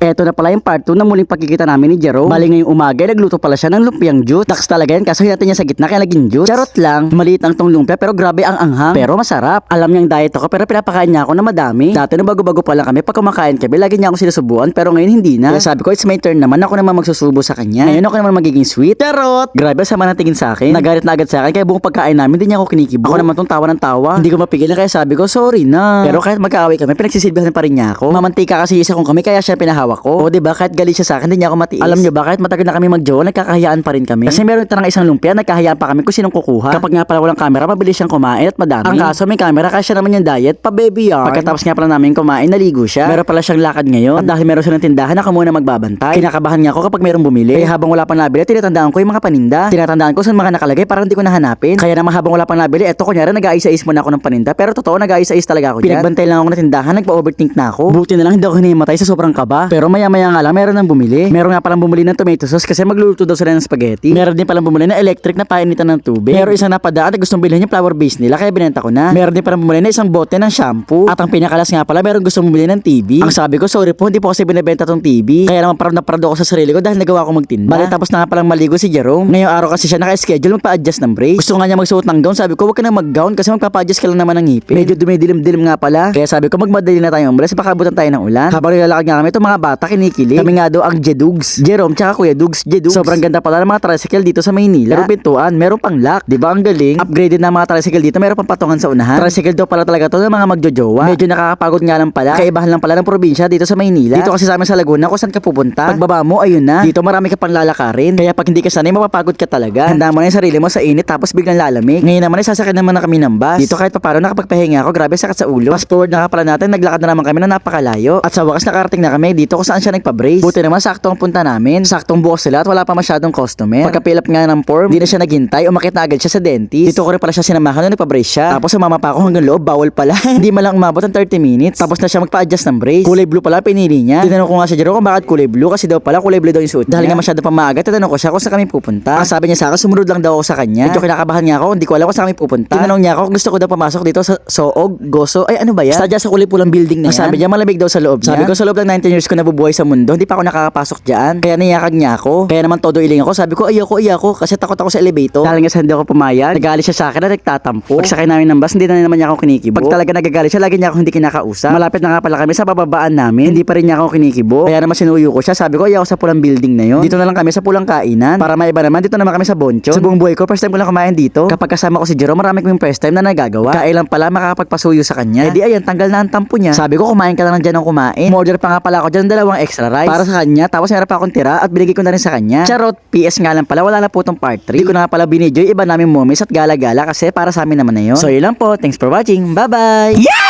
Eto na pala yung part 2 na muling pagkikita namin ni Jerome. Bali ngayong umaga, nagluto pala siya ng lumpiang juice. Dax talaga yan, kaso natin niya sa gitna kaya naging juice. Charot lang, maliit lang tong lumpia pero grabe ang anghang. Pero masarap. Alam niyang diet ako pero pinapakain niya ako na madami. Dati nung bago-bago pa lang kami, pag kumakain kami, lagi niya ako sinusubuan pero ngayon hindi na. Kaya sabi ko, it's my turn naman, ako naman magsusubo sa kanya. Ngayon ako naman magiging sweet. Charot! Grabe, sama ng tingin sa akin. Nagalit na agad sa akin kaya buong pagkain namin, hindi niya ako kinikibo. Ako naman tong tawa ng tawa. Hindi ko mapigilan kaya sabi ko, sorry na. Pero kahit magkaaway kami, pinagsisilbihan pa rin niya ako. Mamantika kasi isa kong kami kaya siya pinahawak ko. O diba, kahit galit siya sa akin, hindi niya ako matiis. Alam niyo ba, kahit matagal na kami magjowa, nagkakahiyaan pa rin kami. Kasi meron tanang isang lumpia, nagkahiyaan pa kami kung sinong kukuha. Kapag nga pala walang camera, mabilis siyang kumain at madami. Ang kaso may camera, kaya siya naman yung diet, pa baby yarn. Pagkatapos nga pala namin kumain, naligo siya. Meron pala siyang lakad ngayon. At dahil meron siya ng tindahan, ako muna magbabantay. Kinakabahan nga ako kapag merong bumili. Kaya habang wala pang nabili, tinatandaan ko yung mga paninda. Tinatandaan ko saan mga nakalagay para hindi ko nahanapin. Kaya naman habang wala pang nabili, eto kunyari nag-aisa-is muna ako ng paninda. Pero totoo, nag-aisa-is talaga ako. Pinagbantay lang ako ng tindahan, nagpa-overthink na ako. Buti na lang hindi ako hinimatay sa sobrang kaba. Pero maya-maya nga lang, meron nang bumili. Meron nga palang bumili ng tomato sauce kasi magluluto daw sila ng spaghetti. Meron din palang bumili ng electric na painitan ng tubig. Meron isang napadaan na gustong bilhin yung flour base nila kaya binenta ko na. Meron din palang bumili na isang bote ng shampoo. At ang pinakalas nga pala, meron gustong bumili ng TV. Ang sabi ko, sorry po, hindi po kasi binibenta tong TV. Kaya naman parang naparado ako sa sarili ko dahil nagawa ko magtinda. Bali tapos na nga palang maligo si Jerome. Ngayong araw kasi siya naka-schedule magpa-adjust ng brace. Gusto nga niya magsuot ng gown. Sabi ko, huwag ka na mag-gown kasi magpapa-adjust ka lang naman ng ngipin. Medyo dumidilim-dilim nga pala. Kaya sabi ko, magmadali na tayo umalis. Baka abutan tayo ng ulan. Habang nilalakad nga kami, itong mga bata kinikilig. Kami nga daw ang Jedugs. Jerome tsaka Kuya Dugs. Jedugs. Sobrang ganda pala ng mga tricycle dito sa Maynila. Meron pintuan, meron pang lock. Di ba ang galing? Upgraded na mga tricycle dito, meron pang patungan sa unahan. Tricycle daw pala talaga to ng mga magjojowa. Medyo nakakapagod nga lang pala. Kaibahan lang pala ng probinsya dito sa Maynila. Dito kasi sa amin sa Laguna, kung saan ka pupunta. Pagbaba mo, ayun na. Dito marami ka pang lalakarin. Kaya pag hindi ka sanay, mapapagod ka talaga. Handa mo na yung sarili mo sa init tapos biglang lalamig. Ngayon naman ay sasakyan naman na kami ng bus. Dito kahit paparo nakapagpahinga ako, grabe sakit sa ulo. Fast forward na pala natin, naglakad na naman kami na napakalayo. At sa wakas nakarating na kami dito kung saan siya nagpa-brace. Buti naman sakto ang punta namin. Saktong bukas sila at wala pa masyadong customer. Pagka-fill up nga ng form, hindi na siya naghintay, umakit na agad siya sa dentist. Dito ko rin pala siya sinamahan nung nagpa-brace siya. Tapos sumama pa ako hanggang loob, bawal pala. hindi man lang umabot ng 30 minutes. Tapos na siya magpa-adjust ng brace. Kulay blue pala pinili niya. Tinanong ko nga siya Jero kung bakit kulay blue kasi daw pala kulay blue daw yung suit niya. Dahil nga masyado pa maaga, tinanong ko siya kung saan kami pupunta. Ang sabi niya sa akin, sumunod lang daw ako sa kanya. Medyo kinakabahan nga ako, hindi ko alam kung saan kami pupunta. Tinanong niya ako kung gusto ko daw pumasok dito sa Soog, Goso, ay ano ba yan? Sadya sa kulay pulang building na yan. Sabi niya malamig daw sa loob niya. Sabi ko sa loob ng 19 years ko nabubuhay sa mundo, hindi pa ako nakakapasok diyan. Kaya niyakag niya ako. Kaya naman todo iling ako. Sabi ko ayoko, ayoko kasi takot ako sa elevator. Dahil nga sa hindi ako pumayag, nagalit siya sa akin na nagtatampo. Pagsakay namin ng bus, hindi na naman niya ako kinikibo. Pag talaga nagagalit siya, lagi niya ako hindi kinakausap. Malapit na nga pala kami sa bababaan namin, hindi pa rin niya ako kinikibo. Kaya naman sinuyo ko siya, sabi ko ayoko sa pulang building na yon. Dito na lang kami sa pulang kainan. Para maiba naman, dito naman kami sa Boncho. Sa buong buhay ko, first time ko lang kumain dito. Kapag kasama ko si Jerome, marami kaming first time na nagagawa. Kailan pala makakapagpasuyo sa kanya. Eh di ayan, tanggal na ang tampo niya. Sabi ko, kumain ka lang dyan ng kumain. Order pa nga pala ako dyan dalawang extra rice. Para sa kanya, tapos meron pa akong tira at binigay ko na rin sa kanya. Charot, PS nga lang pala, wala na po tong part 3. Hindi ko na pala binidyo, iba namin momis at gala-gala kasi para sa amin naman na yun. So yun lang po, thanks for watching, bye bye! Yeah!